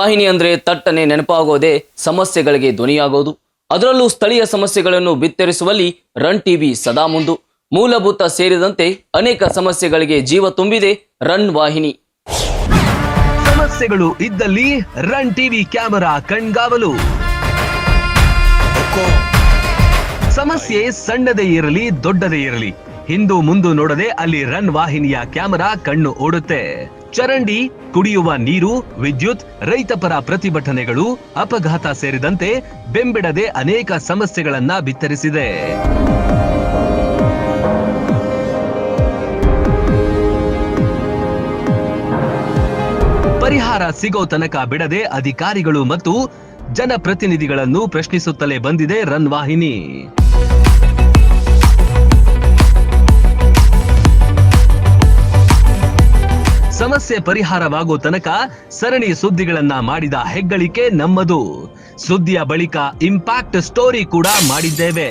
ವಾಹಿನಿ ಅಂದ್ರೆ ತಟ್ಟನೆ ನೆನಪಾಗೋದೇ ಸಮಸ್ಯೆಗಳಿಗೆ ಧ್ವನಿಯಾಗೋದು. ಅದರಲ್ಲೂ ಸ್ಥಳೀಯ ಸಮಸ್ಯೆಗಳನ್ನು ಬಿತ್ತರಿಸುವಲ್ಲಿ ರನ್ ಟಿವಿ ಸದಾ ಮುಂದು. ಮೂಲಭೂತ ಸೇರಿದಂತೆ ಅನೇಕ ಸಮಸ್ಯೆಗಳಿಗೆ ಜೀವ ತುಂಬಿದೆ ರನ್ ವಾಹಿನಿ. ಸಮಸ್ಯೆಗಳು ಇದ್ದಲ್ಲಿ ರನ್ ಟಿವಿ ಕ್ಯಾಮೆರಾ ಕಣ್ಗಾವಲು. ಸಮಸ್ಯೆ ಸಣ್ಣದೇ ಇರಲಿ, ದೊಡ್ಡದೇ ಇರಲಿ. ಹಿಂದು ಮುಂದು ನೋಡದೆ ಅಲ್ಲಿ ರನ್ ವಾಹಿನಿಯ ಕ್ಯಾಮೆರಾ ಕಣ್ಣು ಓಡುತ್ತೆ. ಚರಂಡಿ, ಕುಡಿಯುವ ನೀರು, ವಿದ್ಯುತ್ ರೈತಪರ ಪ್ರತಿಭಟನೆಗಳು, ಅಪಘಾತ ಸೇರಿದಂತೆ ಬೆಂಬಿಡದೆ ಅನೇಕ ಸಮಸ್ಯೆಗಳನ್ನ ಬಿತ್ತರಿಸಿದೆ. ಪರಿಹಾರ ಸಿಗೋ ತನಕ ಬಿಡದೆ ಅಧಿಕಾರಿಗಳು ಮತ್ತು ಜನಪ್ರತಿನಿಧಿಗಳನ್ನು ಪ್ರಶ್ನಿಸುತ್ತಲೇ ಬಂದಿದೆ ರನ್ ಸಮಸ್ಯೆ ಪರಿಹಾರವಾಗೋ ತನಕ ಸರಣಿ ಸುದ್ದಿಗಳನ್ನ ಮಾಡಿದ ಹೆಗ್ಗಳಿಕೆ ನಮ್ಮದು. ಸುದ್ದಿಯ ಬಳಿಕ ಇಂಪ್ಯಾಕ್ಟ್ ಸ್ಟೋರಿ ಕೂಡ ಮಾಡಿದ್ದೇವೆ.